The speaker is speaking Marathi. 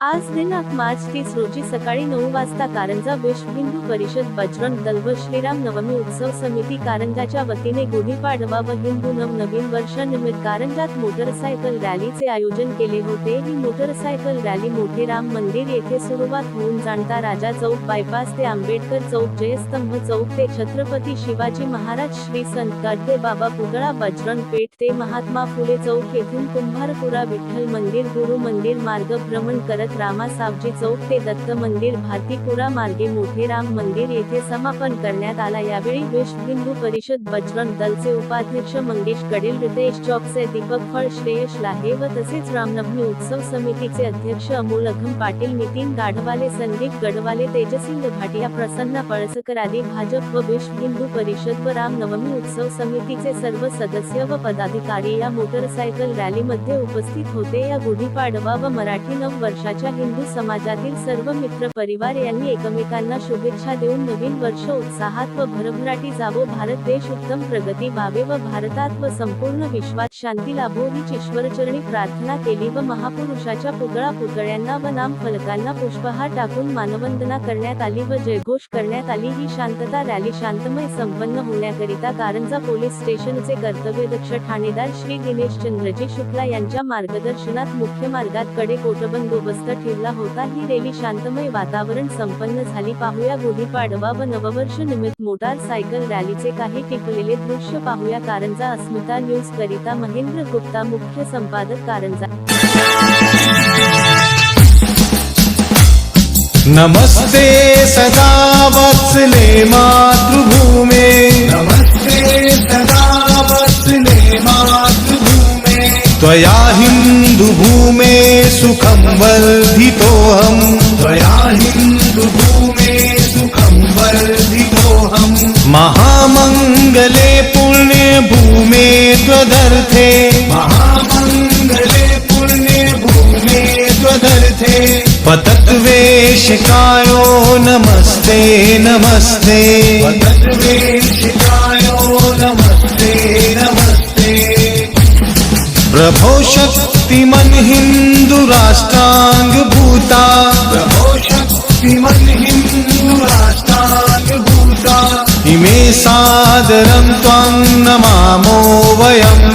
आज दिनांक मार्च तीस रोजी सकाळी नऊ वाजता कारंजा विश्व हिंदू परिषद बजरंग दल व श्रीराम नवमी उत्सव समिती कारंजाच्या वतीने गुढीपाडवा व हिंदू नव नवीन वर्षानिमित्त कारंजात मोटरसायकल रॅलीचे आयोजन केले होते. ही मोटरसायकल रॅली मोठे राम मंदिर येथे सुरुवात होऊन जाणता राजा चौक बायपास ते आंबेडकर चौक जयस्तंभ चौक ते छत्रपती शिवाजी महाराज श्री संत गाडगे बाबा पुतळा बजरंग पेठ ते महात्मा फुले चौक येथून कुंभारपुरा विठ्ठल मंदिर गुरु मंदिर मार्ग भ्रमण करत रामा सावजी चौक ते दत्त मंदिर भारतीपुरा मार्गे मोठे राम मंदिर येथे समापन करण्यात आला. यावेळी विश्व हिंदू परिषद बजरंग दलचे उपाध्यक्ष मंगेश गडील रितेश चौकसे दीपक फळ श्रेयश लाहे व तसेच रामनवमी उत्सव समितीचे अध्यक्ष अमोल अघम पाटील नितीन गाढवाले संदीप गडवाले तेजसिंग भाटिया प्रसन्न पळसकर आदी भाजप व विश्व हिंदू परिषद व रामनवमी उत्सव समितीचे सर्व सदस्य व पदाधिकारी या मोटरसायकल रॅलीमध्ये उपस्थित होते. या गुढीपाडवा व मराठी नव वर्षाच्या हिंदू समाजातील सर्व मित्र परिवार यांनी एकमेकांना शुभेच्छा देऊन नवीन वर्ष उत्साहात व भरभराटी जावो. भारत देश उत्तम प्रगती व्हावे व भारतात व संपूर्ण विश्वात शांती लाभो हीच ईश्वरचरणी प्रार्थना केली व महापुरुषाच्या पुतळा पुतळ्यांना व नाम फलकांना पुष्पहार टाकून मानवंदना करण्यात आली व जयघोष करण्यात आली. ही शांतता रॅली शांतमय संपन्न होण्याकरिता कारंजा पोलीस स्टेशनचे कर्तव्यदक्ष ठाणेदार श्री दिनेश चंद्रजी शुक्ला यांच्या मार्गदर्शनात मुख्य मार्गात कडे बंदोबस्त ठेवला होता. ही रॅली शांतमय वातावरण संपन्न झाली. पाहूया गुढीपाडवा व नववर्ष निमित्त मोटार सायकल रॅलीचे काही टिपलेले दृश्य पाहूया. कारंजा अस्मिता न्यूज करिता महेंद्र गुप्ता मुख्य संपादक कारंजा. नमस्ते सदा वत्सले त्वया हिन्दुभूमे सुखं वर्धितोऽहम् त्वया हिन्दुभूमे सुखं वर्धितोऽहम् महामङ्गले पुण्ये भूमे त्वदर्थे। महामङ्गले पुण्ये भूमे त्वदर्थे। पतत्वेशकायो नमस्ते नमस्ते। वदद्वेषिकायो प्रभो शक्तिमन् हिन्दुराष्ट्राङ्गभूता प्रभो शक्तिमन् हिन्दुराष्ट्राङ्गभूता इमे सादरं त्वां नमामो वयम्